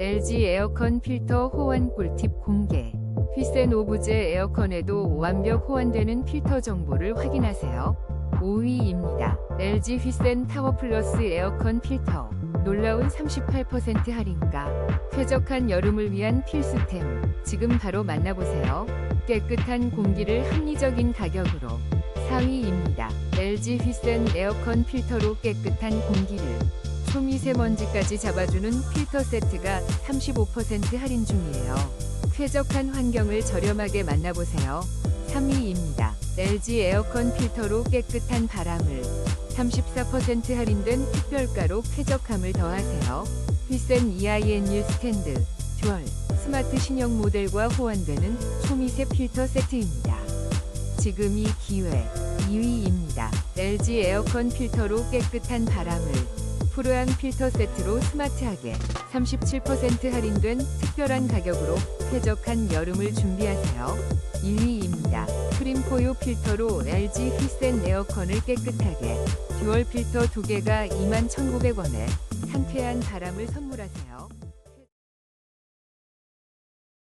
LG 에어컨 필터 호환 꿀팁 공개. 휘센 오브제 에어컨에도 완벽 호환되는 필터 정보를 확인하세요. 5위입니다. LG 휘센 타워 플러스 에어컨 필터. 놀라운 38% 할인가. 쾌적한 여름을 위한 필수템. 지금 바로 만나보세요. 깨끗한 공기를 합리적인 가격으로. 4위입니다. LG 휘센 에어컨 필터로 깨끗한 공기를. 초미세먼지까지 잡아주는 필터 세트가 35% 할인 중이에요. 쾌적한 환경을 저렴하게 만나보세요. 3위입니다. LG 에어컨 필터로 깨끗한 바람을 34% 할인된 특별가로 쾌적함을 더하세요. 휘센 EINU 스탠드, 듀얼, 스마트 신형 모델과 호환되는 초미세 필터 세트입니다. 지금 이 기회 2위입니다. LG 에어컨 필터로 깨끗한 바람을 프로양 필터 세트로 스마트하게 37% 할인된 특별한 가격으로 쾌적한 여름을 준비하세요. 1위입니다. 프림포유 필터로 LG 휘센 에어컨을 깨끗하게 듀얼 필터 2개가 21,900원에 상쾌한 바람을 선물하세요.